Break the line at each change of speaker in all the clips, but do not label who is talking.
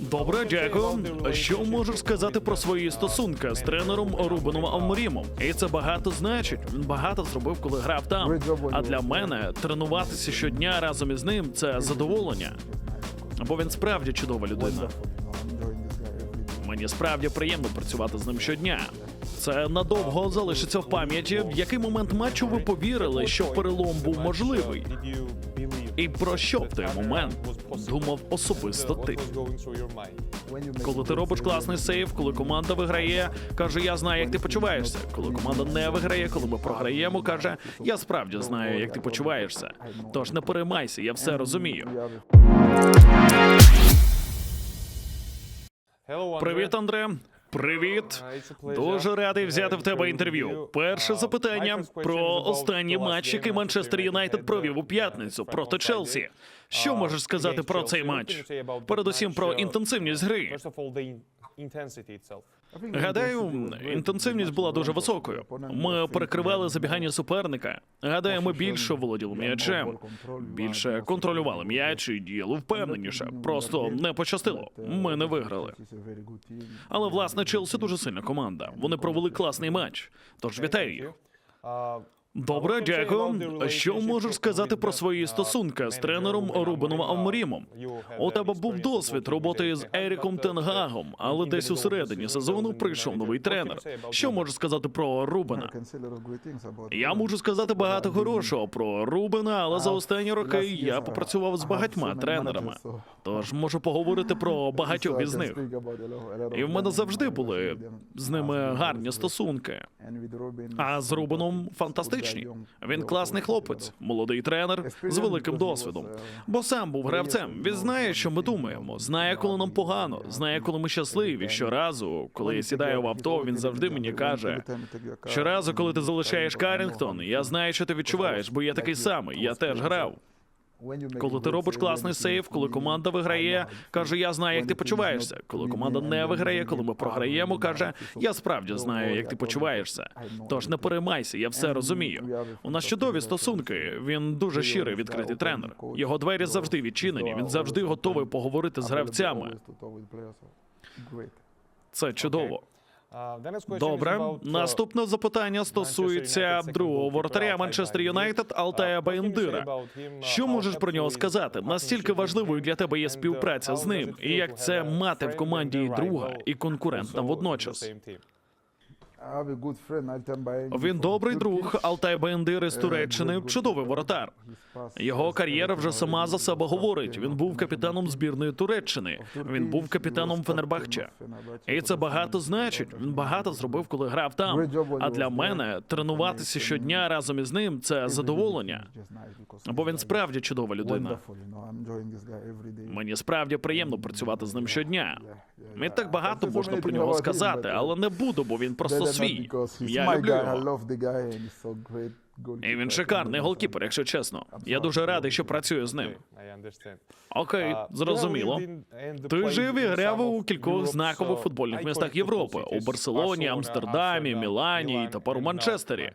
Добре, дякую. Що можеш сказати про свої стосунки з тренером Рубеном Аморімом? І це багато значить. Він багато зробив, коли грав там. А для мене тренуватися щодня разом із ним це задоволення. Бо він справді чудова людина. Мені справді приємно працювати з ним щодня. Це надовго залишиться в пам'яті. В який момент матчу ви повірили, що перелом був можливий? І про що в той момент думав особисто ти? Коли ти робиш класний сейв, коли команда виграє, каже, я знаю, як ти почуваєшся. Коли команда не виграє, коли ми програємо, каже, я справді знаю, як ти почуваєшся. Тож не переймайся, я все розумію. Привіт, Андре. Привіт. Дуже радий взяти в тебе інтерв'ю. Перше запитання про останній матч, який Манчестер Юнайтед провів у п'ятницю проти Челсі. Що можеш сказати про цей матч? Передусім про інтенсивність гри. Гадаю, інтенсивність була дуже високою. Ми перекривали забігання суперника. Гадаю, ми більше володіли м'ячем, більше контролювали м'яч і діяли впевненіше. Просто не пощастило. Ми не виграли. Але власне Челсі дуже сильна команда. Вони провели класний матч. Тож вітаю їх. Добре, дякую. Що можеш сказати про свої стосунки з тренером Рубеном Аморімом? У тебе був досвід роботи з Еріком Тенгагом, але десь у середині сезону прийшов новий тренер. Що можеш сказати про Рубена? Я можу сказати багато хорошого про Рубена, але за останні роки я попрацював з багатьма тренерами. Тож можу поговорити про багатьох із них. І в мене завжди були з ними гарні стосунки. А з Рубеном фантастичні. Він класний хлопець, молодий тренер з великим досвідом. Бо сам був гравцем. Він знає, що ми думаємо, знає, коли нам погано, знає, коли ми щасливі. Щоразу, коли я сідаю в авто, він завжди мені каже: щоразу, коли ти залишаєш Карінгтон, я знаю, що ти відчуваєш, бо я такий самий. Я теж грав. Коли ти робиш класний сейв, коли команда виграє, каже, я знаю, як ти почуваєшся. Коли команда не виграє, коли ми програємо, каже, я справді знаю, як ти почуваєшся. Тож не переймайся, я все розумію. У нас чудові стосунки. Він дуже щирий, відкритий тренер. Його двері завжди відчинені. Він завжди готовий поговорити з гравцями. Це чудово. Добре, наступне запитання стосується другого воротаря Манчестер Юнайтед Алтая Бендира. Що можеш про нього сказати? Настільки важливою для тебе є співпраця з ним, і як це мати в команді і друга і конкурента водночас? Він добрий друг Алтай Бендир із Туреччини, чудовий воротар. Його кар'єра вже сама за себе говорить. Він був капітаном збірної Туреччини. Він був капітаном Фенербахче. І це багато значить. Він багато зробив, коли грав там. А для мене тренуватися щодня разом із ним це задоволення. Бо він справді чудова людина. Мені справді приємно працювати з ним щодня. І так багато можна про нього сказати, але не буду, бо він просто свій. Я люблю його. І він шикарний голкіпер, якщо чесно. Я дуже радий, що працюю з ним. Окей, зрозуміло. Ти жив і грав у кількох знакових футбольних містах Європи у Барселоні, Амстердамі, Мілані і тепер у Манчестері.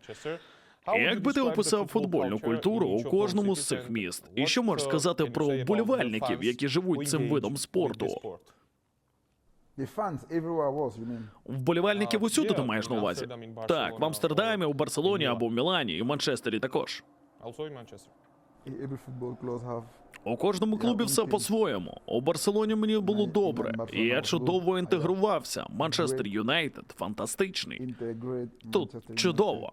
Як би ти описав футбольну культуру у кожному з цих міст? І що можеш сказати про вболівальників, які живуть цим видом спорту? Вболівальників усюди ти маєш на увазі? Так, в Амстердамі, у Барселоні або в Мілані, і в Манчестері також. У кожному клубі все по-своєму. У Барселоні мені було добре, і я чудово інтегрувався. Манчестер Юнайтед фантастичний. Тут чудово.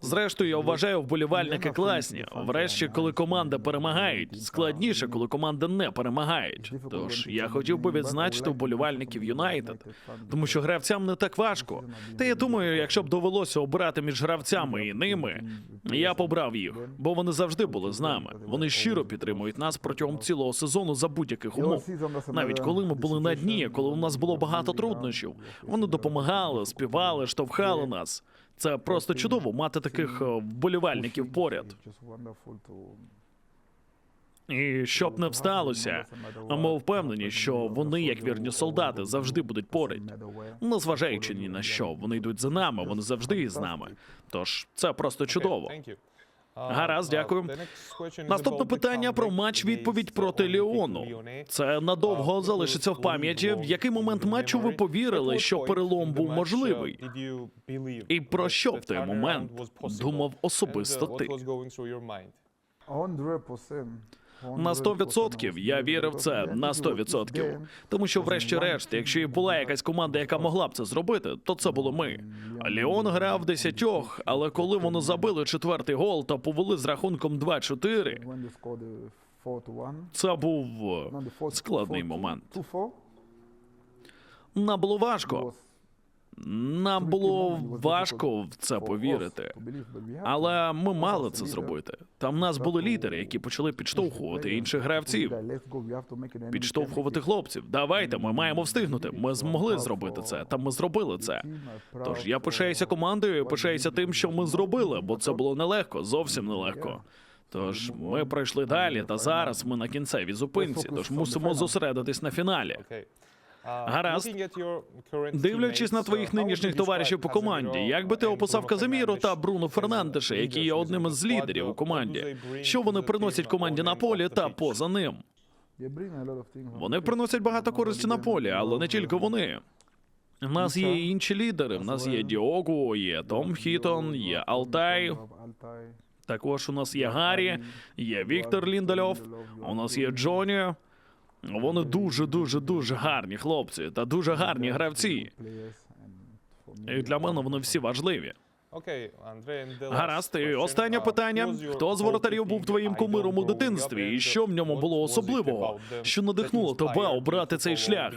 Зрештою, я вважаю, вболівальники класні. Врешті, коли команда перемагають, складніше, коли команда не перемагають. Тож я хотів би відзначити вболівальників Юнайтед, тому що гравцям не так важко. Та я думаю, якщо б довелося обирати між гравцями і ними, я побрав їх, бо вони завжди були з нами. Вони щиро підтримують нас протягом цілого сезону за будь-яких умов. Навіть коли ми були на дні, коли у нас було багато труднощів, вони допомагали, співали, штовхали нас. Це просто чудово мати таких е, вболівальників поряд. І щоб не всталося, ми впевнені, що вони, як вірні солдати, завжди будуть поряд. Незважаючи ні на що, вони йдуть за нами, вони завжди із нами. Тож це просто чудово. Гаразд, дякую. Наступне питання про матч відповідь проти Ліону. Це надовго залишиться в пам'яті. В який момент матчу ви повірили, що перелом був можливий? І про що в той момент думав особисто ти? На 100% я вірив це на 100%. Тому що, врешті-решт, якщо і була якась команда, яка могла б це зробити, то це було ми. Ліон грав десятьох, але коли вони забили четвертий гол та повели з рахунком 2-4, це був е, складний момент. Нам було важко. Нам було важко в це повірити. Але ми мали це зробити. Там нас були лідери, які почали підштовхувати інших гравців, підштовхувати хлопців. Давайте, ми маємо встигнути. Ми змогли зробити це, та ми зробили це. Тож я пишаюся командою, пишаюся тим, що ми зробили, бо це було нелегко, зовсім нелегко. Тож ми пройшли далі, та зараз ми на кінцевій зупинці, тож мусимо зосередитись на фіналі.
Гаразд.
Дивлячись на твоїх нинішніх товаришів по команді, як би ти описав Казиміро та Бруно Фернандеша, які є одним із лідерів у команді? Що вони приносять команді на полі та поза ним? Вони приносять багато користі на полі, але не тільки вони. У нас є і інші лідери. У нас є Діогу, є Том Хітон, є Алтай. Також у нас є Гаррі, є Віктор Ліндельов, у нас є Джоні. Вони дуже, дуже, дуже гарні хлопці та дуже гарні гравці. І для мене вони всі важливі.
Гаразд, і останнє питання: хто з воротарів був твоїм кумиром у дитинстві, і що в ньому було особливого,
що надихнуло тебе обрати цей шлях?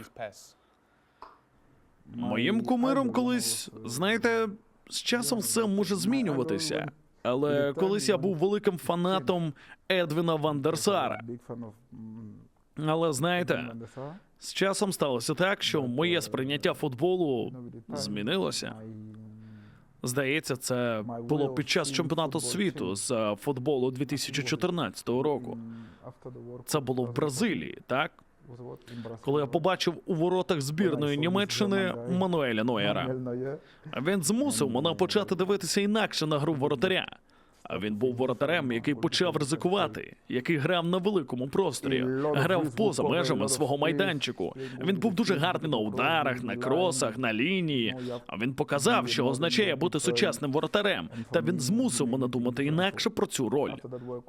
Моїм кумиром колись, знаєте, з часом все може змінюватися. Але колись я був великим фанатом Едвіна Вандерсара. Але знаєте, з часом сталося так, що моє сприйняття футболу змінилося. Здається, це було під час чемпіонату світу з е, футболу 2014 року. Це було в Бразилії, так? Коли я побачив у воротах збірної Німеччини Мануеля Нойера. Він змусив мене почати дивитися інакше на гру воротаря. А він був воротарем, який почав ризикувати, який грав на великому просторі, грав поза межами свого майданчику. Він був дуже гарний на ударах, на кросах, на лінії. А він показав, що означає бути сучасним воротарем. Та він змусив мене думати інакше про цю роль.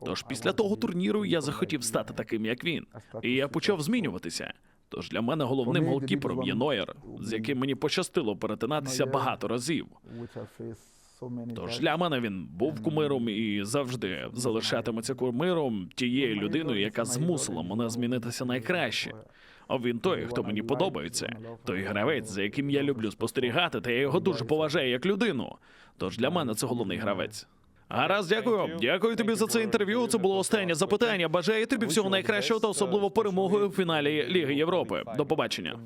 Тож після того турніру я захотів стати таким, як він, і я почав змінюватися. Тож для мене головним голкіпером є Нойер, з яким мені пощастило перетинатися багато разів. Тож для мене він був кумиром і завжди залишатиметься кумиром тією людиною, яка змусила мене змінитися найкраще. А він той, хто мені подобається, той гравець, за яким я люблю спостерігати, та я його дуже поважаю як людину. Тож для мене це головний гравець. Гаразд, дякую. Дякую тобі за це інтерв'ю. Це було останнє запитання. Бажаю тобі всього найкращого та особливо перемоги у фіналі Ліги Європи. До побачення.